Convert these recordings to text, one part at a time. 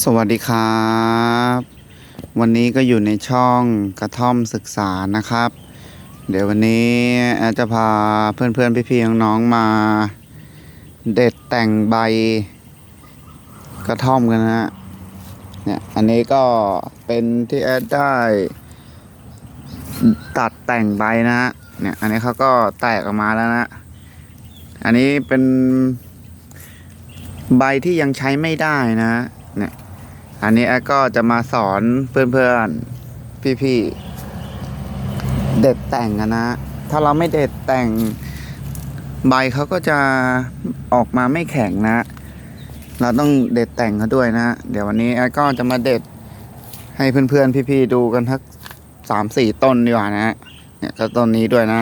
สวัสดีครับ วันนี้ก็อยู่ในช่องกระท่อมศึกษานะครับ เดี๋ยววันนี้แอดจะพาเพื่อนๆพี่ๆน้องๆมา เด็ดแต่งใบกระท่อมกันนะฮะเนี่ยอันนี้ก็เป็นที่แอดได้ ตัดแต่งใบนะฮะเนี่ยอันนี้เขาก็แตกออกมาแล้วนะ อันนี้เป็นใบที่ยังใช้ไม่ได้นะเนี่ย อันนี้แอก็จะมาสอนเพื่อนๆ พี่ๆ เด็ดแต่งกันนะ ถ้าเราไม่เด็ดแต่งใบเขาก็จะออกมาไม่แข็งนะ เราต้องเด็ดแต่งเขาด้วยนะ เดี๋ยววันนี้แอก็จะมาเด็ดให้เพื่อนๆ พี่ๆ ดูกันทักสามสี่ต้นดีกว่านะเนี่ยก็ต้นนี้ด้วยนะ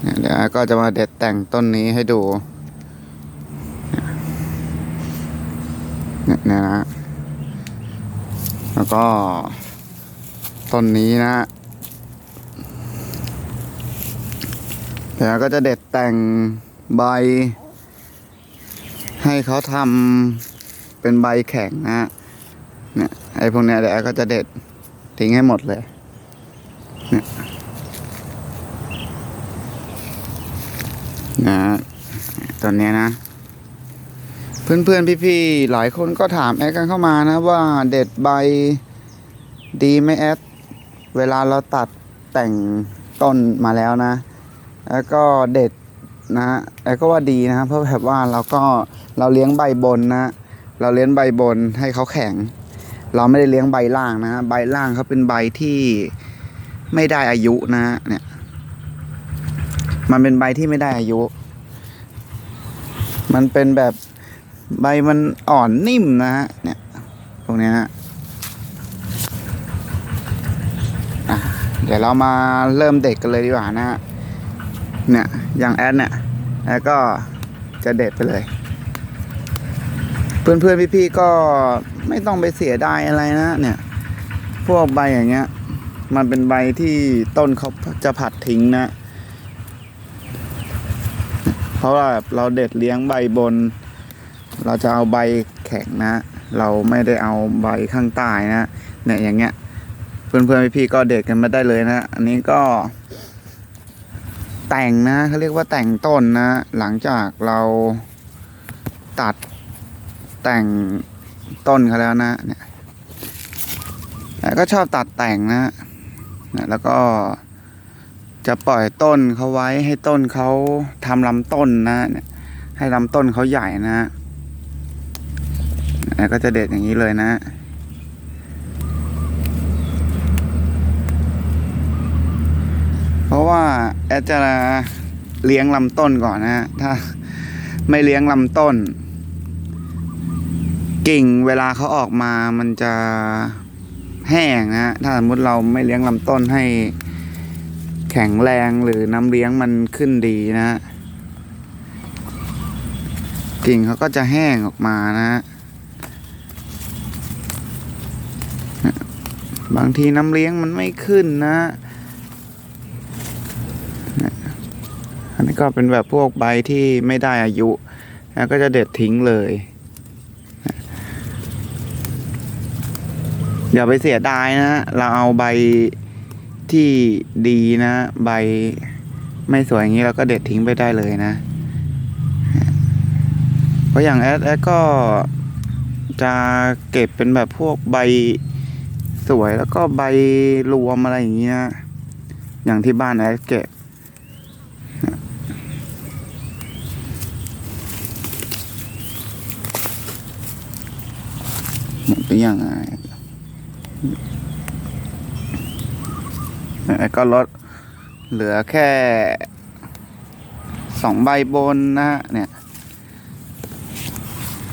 เนี่ยเดี๋ยวก็จะมาเด็ดแต่งต้นนี้ให้ดู เนี่ยนะแล้วก็ต้นนี้นะเดี๋ยวก็จะเด็ดแต่งใบ ให้เขาทำเป็นใบแข็งนะเนี่ยไอ้พวกเนี้ยเดี๋ยวก็จะเด็ดทิ้งให้หมดเลยเนี่ยนะต้นเนี้ยนะ เพื่อนๆ พี่ๆ หลายคนก็ถามแอดกันเข้ามานะว่าเด็ดใบดีไหมแอด เวลาเราตัดแต่งต้นมาแล้วนะ แล้วก็เด็ดนะ แอดก็ว่าดีนะเพราะแบบว่าเราก็เราเลี้ยงใบบนนะ เราเลี้ยงใบบนให้เขาแข็ง เราไม่ได้เลี้ยงใบล่างนะ ใบล่างเขาเป็นใบที่ไม่ได้อายุนะเนี่ย มันเป็นใบที่ไม่ได้อายุ มันเป็นแบบ ใบมันอ่อนนิ่มนะฮะเนี่ยพวกเนี้ยฮะเดี๋ยวเรามาเริ่มเด็ดกันเลยดีกว่านะฮะเนี่ยอย่างแอดเนี่ยแอดก็จะเด็ดไปเลย เพื่อนๆพี่ๆก็ไม่ต้องไปเสียดายอะไรนะเนี่ย พวกใบอย่างเงี้ย มันเป็นใบที่ต้นเขาจะผัดทิ้งนะ เพราะว่าเราเด็ดเลี้ยงใบบน เราจะเอาใบแข็งนะ เราไม่ได้เอาใบข้างใต้นะเนี่ยอย่างเงี้ย เพื่อนๆพี่ๆก็เด็ดกันมาได้เลยนะ อันนี้ก็ แต่งนะเขาเรียกว่าแต่งต้นนะ หลังจากเราตัดแต่งต้นเขาแล้วนะเนี่ยแต่ก็ชอบตัดแต่งนะเนี่ยแล้วก็จะปล่อยต้นเขาไว้ให้ต้นเขาทำลำต้นนะเนี่ยให้ลำต้นเขาใหญ่นะ ก็จะเด็ดอย่างนี้เลยนะเพราะว่าแอดจะเลี้ยงลำต้นก่อนนะถ้าไม่เลี้ยงลำต้น กิ่งเวลาเขาออกมามันจะแห้งนะถ้าสมมติเราไม่เลี้ยงลำต้นให้แข็งแรงหรือน้ำเลี้ยงมันขึ้นดีนะ กิ่งเขาก็จะแห้งออกมานะ บางทีน้ำเลี้ยงมันไม่ขึ้นนะ อันนี้ก็เป็นแบบพวกใบที่ไม่ได้อายุแล้วก็จะเด็ดทิ้งเลยอย่าไปเสียดายนะเราเอาใบที่ดีนะ ใบไม่สวยอย่างนี้เราก็เด็ดทิ้งไปได้เลยนะ เพราะอย่างแอดแอดก็จะเก็บเป็นแบบพวกใบ สวยแล้วก็ใบรวมอะไรอย่างเงี้ย อย่างที่บ้านแอดเก็บหมดไปยังไงก็ลดเหลือแค่สองใบบนนะฮะเนี่ย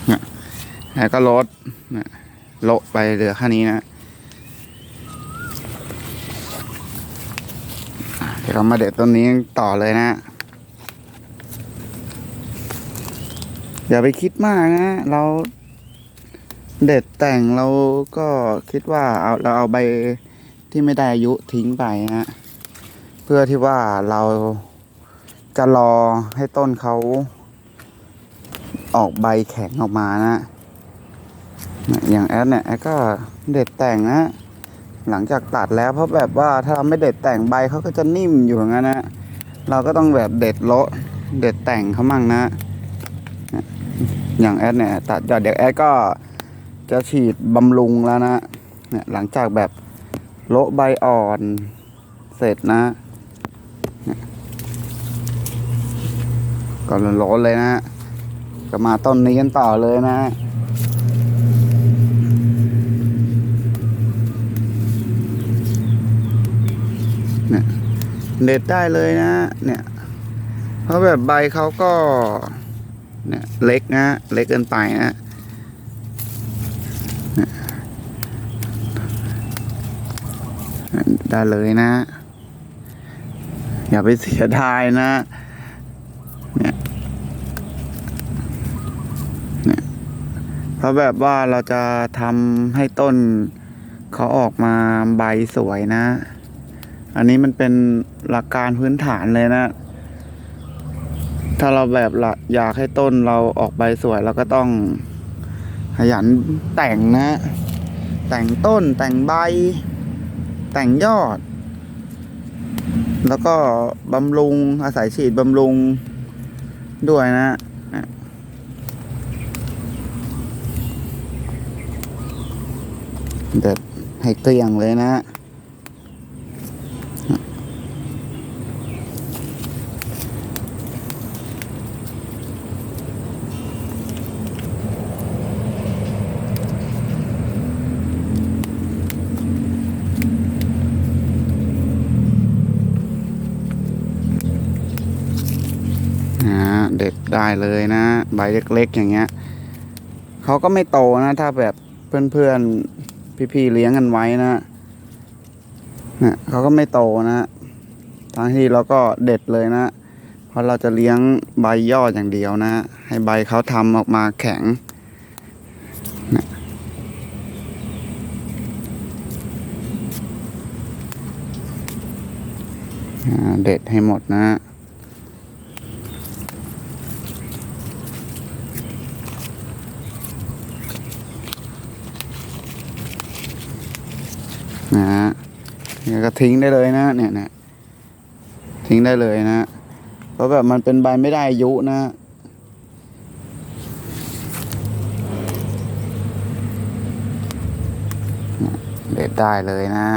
เนี่ยแล้วก็ลดเนี่ยโละไปเหลือแค่นี้นะอะ เรามาเด็ดต้นนี้ต่อเลยนะ อย่าไปคิดมากนะ เราเด็ดแต่งเราก็คิดว่าเอาเราเอาใบที่ไม่ได้อายุทิ้งไปนะเพื่อที่ว่าเราจะรอให้ต้นเขาออกใบแข็งออกมานะ อย่างแอดเนี่ยแอดก็เด็ดแต่งนะ หลังจากตัดแล้วเพราะแบบว่าถ้าเราไม่เด็ดแต่งใบเขาก็จะนิ่มอยู่อย่างนั้นนะเราก็ต้องแบบเด็ดโละเด็ดแต่งเขามั่งนะ อย่างแอดเนี่ยตัดเดี๋ยวแอดก็จะฉีดบำรุงแล้วนะเนี่ยหลังจากแบบโละใบอ่อนเสร็จนะก็โละเลยนะก็มาต้นนี้กันต่อเลยนะ เนี่ย เด็ดได้เลยนะ เนี่ยเพราะแบบใบเขาก็เนี่ยเล็กนะเล็กเกินไปนะได้เลยนะ อย่าไปเสียดายนะเนี่ยเนี่ยเพราะแบบว่าเราจะทำให้ต้นเขาออกมาใบสวยนะ อันนี้มันเป็นหลักการพื้นฐานเลยนะ ถ้าเราแบบละอยากให้ต้นเราออกใบสวยเราก็ต้องขยันแต่งนะ แต่งต้นแต่งใบ แต่งยอด แล้วก็บำรุงอาศัยฉีดบำรุงด้วยนะนะเด็ดให้เกลี้ยงเลยนะ นะ เด็ดได้เลยนะ ใบเล็กๆอย่างเงี้ยเขาก็ไม่โตนะ ถ้าแบบเพื่อนๆพี่ๆเลี้ยงกันไว้นะเนี่ยเขาก็ไม่โตนะทั้งที่เราก็เด็ดเลยนะ เพราะเราจะเลี้ยงใบยอดอย่างเดียวนะ ให้ใบเขาทำออกมาแข็งนะเด็ดให้หมดนะฮะเนี่ย ก็ทิ้งได้เลยนะเนี่ยเนี่ยทิ้งได้เลยนะ เพราะแบบมันเป็นใบไม่ได้อายุนะเด็ดได้เลยนะ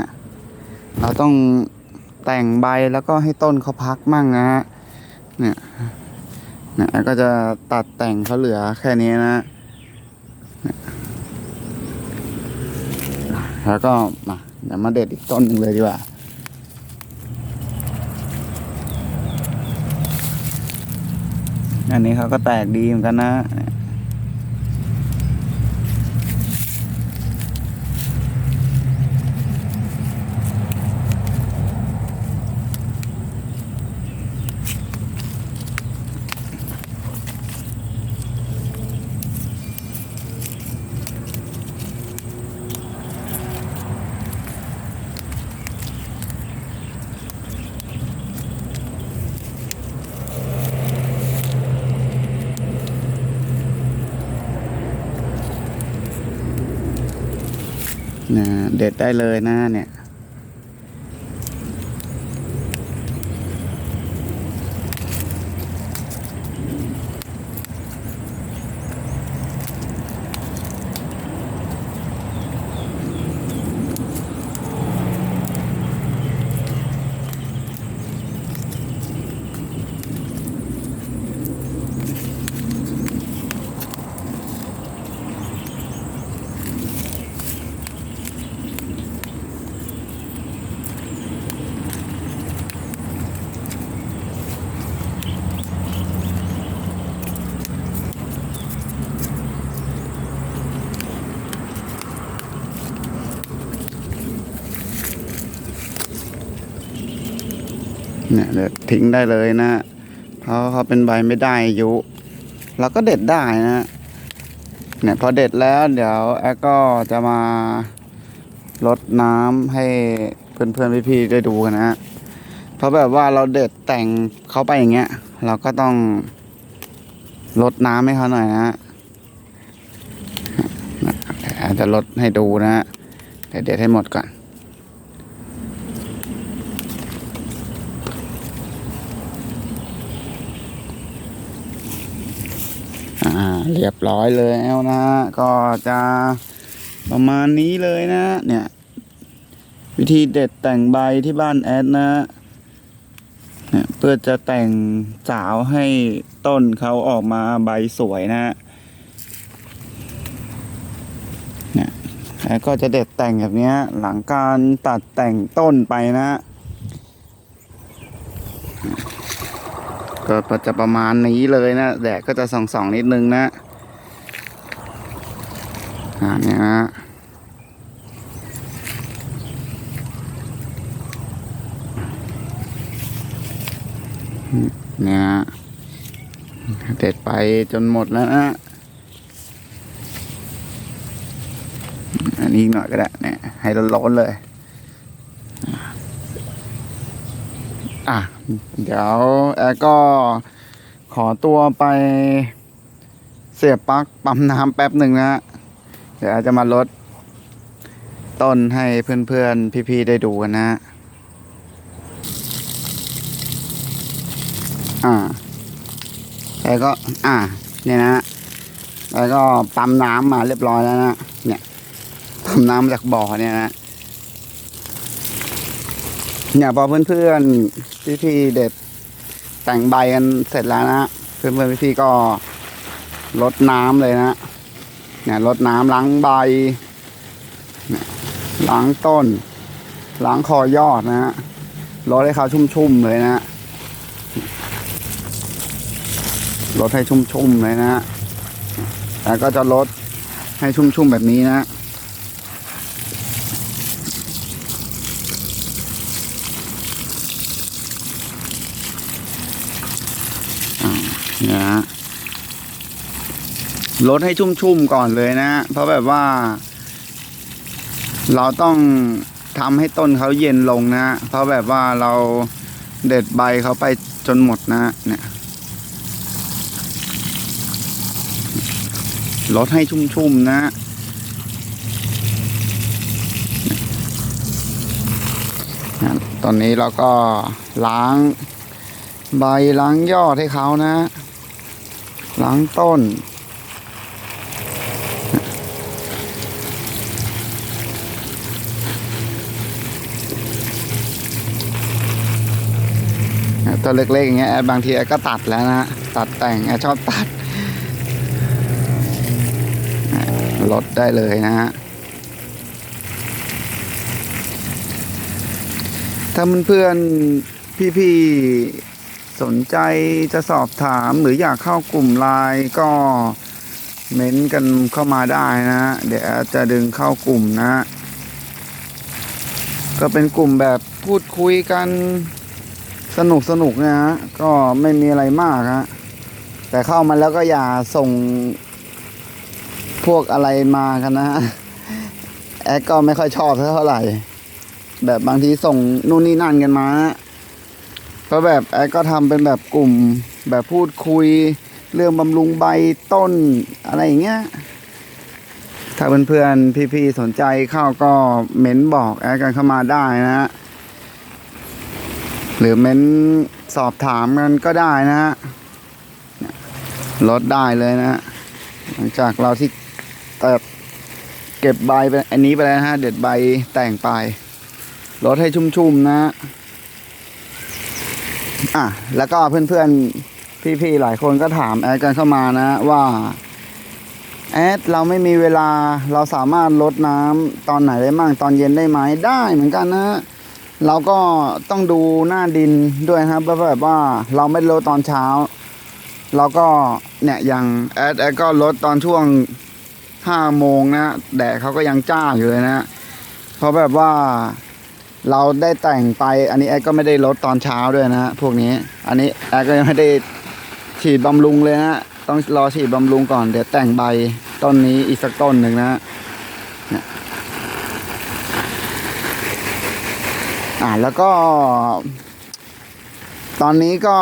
เราต้องแต่งใบแล้วก็ให้ต้นเขาพักมั่งนะฮะ เนี่ยเนี่ยก็จะตัดแต่งเขาเหลือแค่นี้นะ แล้วก็มา เดี๋ยวมาเด็ดอีกต้นหนึ่งเลยดีกว่าอันนี้เขาก็แตกดีเหมือนกันนะเนะเด็ดได้เลยนะเนี่ย เนี่ยเด็ดทิ้งได้เลยนะเพราะเขาเป็นใบไม่ได้อายุเราก็เด็ดได้นะเนี่ยพอเด็ดแล้วเดี๋ยวแอดก็จะมาลดน้ำให้เพื่อนๆพี่ๆได้ดูกันนะเพราะแบบว่าเราเด็ดแต่งเขาไปอย่างเงี้ย เราก็ต้องลดน้ำให้เขาหน่อยนะอาจจะลดให้ดูนะฮะเดี๋ยวเด็ดให้หมดก่อน เรียบร้อยเลยแล้วนะฮะก็จะประมาณนี้เลยนะ เนี่ย วิธีเด็ดแต่งใบที่บ้านแอดนะเนี่ยเพื่อจะแต่งสาวให้ต้นเขาออกมาใบสวยนะฮะเนี่ยแล้วก็จะเด็ดแต่งแบบนี้หลังการตัดแต่งต้นไปนะ ก็จะประมาณนี้เลยนะ แดดก็จะส่องๆนิดนึงนะอ่าเนี่ยนะเนี่ยฮะเด็ดไปจนหมดแล้วนะอันนี้หน่อยก็ได้เนี่ยให้ร้อนๆเลย อะ เดี๋ยวแอร์ก็ขอตัวไปเสียบปลั๊กปั๊มน้ำแป๊บหนึ่งนะเดี๋ยวแอร์จะมาลดต้นให้เพื่อนๆ พี่ๆ ได้ดูกันนะฮะอ่าแล้วก็ อ่า เนี่ยนะ แล้วก็ปั๊มน้ำมาเรียบร้อยแล้วนะ เนี่ย ปั๊มน้ำจากบ่อเนี่ยนะ เนี่ยพอเพื่อนๆพี่ๆเด็ดแต่งใบกันเสร็จแล้วนะเพื่อนๆพี่ๆก็ลดน้ำเลยนะเนี่ยลดน้ำล้างใบล้างต้นล้างคอยอดนะฮะลดให้เขาชุ่มๆเลยนะลดให้ชุ่มๆเลยนะฮะแล้วก็จะลดให้ชุ่มๆแบบนี้นะ อ่าเนี่ยฮะลดให้ชุ่มๆก่อนเลยนะ เพราะแบบว่า เราต้องทำให้ต้นเขาเย็นลงนะ เพราะแบบว่าเราเด็ดใบเขาไปจนหมดนะเนี่ยลดให้ชุ่มๆนะตอนนี้เราก็ล้างใบล้างยอดให้เขานะ ล้างต้น ตัวเล็กๆอย่างเงี้ยบางทีแอก็ตัดแล้วนะตัดแต่งแอชอบตัด ลดได้เลยนะฮะถ้าเพื่อนๆพี่ๆ สนใจจะสอบถามหรืออยากเข้ากลุ่มไลน์ก็เม้นต์กันเข้ามาได้นะเดี๋ยวจะดึงเข้ากลุ่มนะ ก็เป็นกลุ่มแบบพูดคุยกันสนุกสนุกนะฮะก็ไม่มีอะไรมากฮะแต่เข้ามาแล้วก็อย่าส่งพวกอะไรมากันนะฮะแอดก็ไม่ค่อยชอบเท่าไหร่ แบบบางทีส่งนู่นนี่นั่นกันมา เพราะแบบแอดก็ทำเป็นแบบกลุ่มแบบพูดคุย เรื่องบำรุงใบต้นอะไรอย่างเงี้ย ถ้าเพื่อนๆพี่ๆสนใจเข้าก็เม้นบอกแอดกันเข้ามาได้นะฮะหรือเม้นสอบถามกันก็ได้นะฮะลดได้เลยนะฮะหลังจากเราที่ตัดเก็บใบไปอันนี้ไปแล้วฮะ เด็ดใบแต่งไปลดให้ชุ่มๆนะ อะแล้วก็เพื่อนๆ พี่ๆ หลายคนก็ถามแอดกันเข้ามานะว่า แอดเราไม่มีเวลาเราสามารถลดน้ำตอนไหนได้มั่งตอนเย็นได้ไหมได้เหมือนกันนะ เราก็ต้องดูหน้าดินด้วยครับว่าแบบว่าเราไม่ลดตอนเช้า เราก็เนี่ยอย่างแอดแอดก็ลดตอนช่วงห้าโมงนะแดดเขาก็ยังจ้าอยู่เลยนะเพราะแบบว่า เราได้แต่งไปอันนี้แอดก็ไม่ได้ลดตอนเช้าด้วยนะฮะพวกนี้ อันนี้แอดก็ยังไม่ได้ฉีดบำรุงเลยนะ ต้องรอฉีดบำรุงก่อนเดี๋ยวแต่งใบต้นนี้อีกสักต้นหนึ่งนะเนี่ยอ่าแล้วก็ ตอนนี้ก็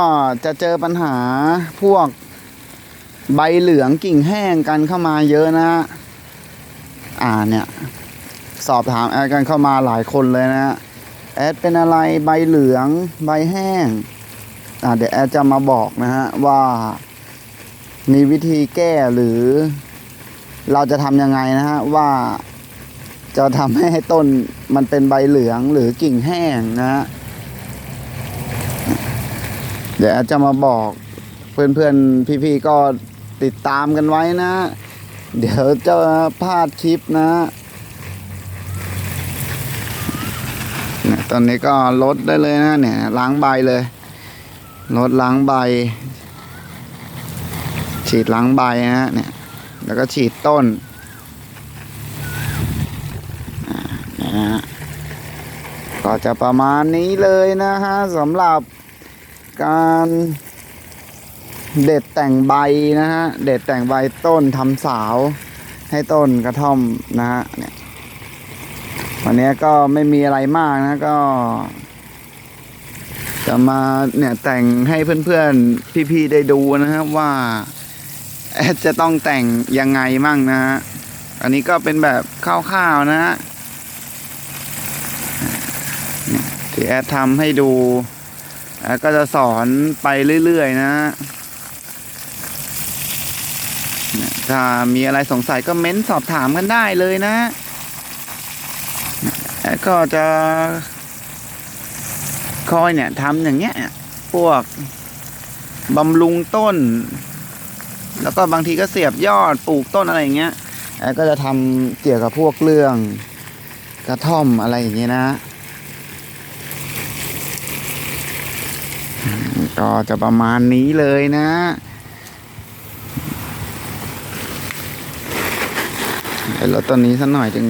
จะเจอปัญหาพวกใบเหลืองกิ่งแห้งกันเข้ามาเยอะนะอ่าเนี่ย สอบถามแอดกันเข้ามาหลายคนเลยนะฮะ แอดเป็นอะไรใบเหลืองใบแห้งอ่าเดี๋ยวแอดจะมาบอกนะฮะว่ามีวิธีแก้หรือ เราจะทำยังไงนะฮะว่าจะทำให้ต้นมันเป็นใบเหลืองหรือกิ่งแห้งนะฮะเดี๋ยวแอดจะมาบอกเพื่อนๆพี่ๆก็ติดตามกันไว้นะ เดี๋ยวจะพลาดคลิปนะ เนี่ยตอนนี้ก็ลดได้เลยนะเนี่ยล้างใบเลยลดล้างใบ ฉีดล้างใบนะ เนี่ย แล้วก็ฉีดต้นอ่าเนี่ยนะฮะก็จะประมาณนี้เลยนะฮะสำหรับการเด็ดแต่งใบนะฮะ เด็ดแต่งใบต้นทำสาวให้ต้นกระท่อมนะฮะเนี่ย วันนี้ก็ไม่มีอะไรมากนะก็ จะมาเนี่ยแต่งให้เพื่อนๆ พี่ๆ ได้ดูนะครับว่าแอดจะต้องแต่งยังไงมั่งนะฮะอันนี้ก็เป็นแบบคร่าวๆนะฮะที่แอดทำให้ดูแอดก็จะสอนไปเรื่อยๆ นะฮะถ้ามีอะไรสงสัยก็เม้นสอบถามกันได้เลยนะ แล้วก็จะคอยเนี่ยทำอย่างเงี้ย พวกบำรุงต้น แล้วก็บางทีก็เสียบยอดปลูกต้นอะไรอย่างเงี้ยแล้วก็จะทำเกี่ยวกับพวกเรื่องกระท่อมอะไรอย่างเงี้ยนะก็จะประมาณนี้เลยนะเดี๋ยวต้นนี้สักหน่อยจึง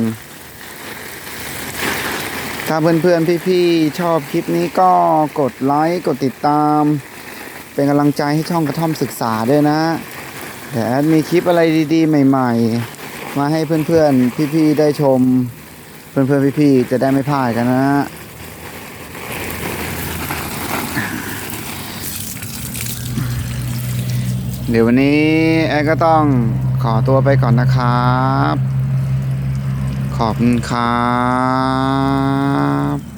ถ้าเพื่อนๆพี่ๆชอบคลิปนี้ก็กดไลค์กดติดตาม เป็นกำลังใจให้ช่องกระท่อมศึกษาด้วยนะเดี๋ยวแอดมีคลิปอะไรดีๆ ใหม่ ๆ มาให้เพื่อนๆพี่ๆได้ชม เพื่อนๆพี่ๆจะได้ไม่พลาดกันนะเดี๋ยววันนี้แอดก็ต้องขอตัวไปก่อนนะครับ ขอบคุณครับ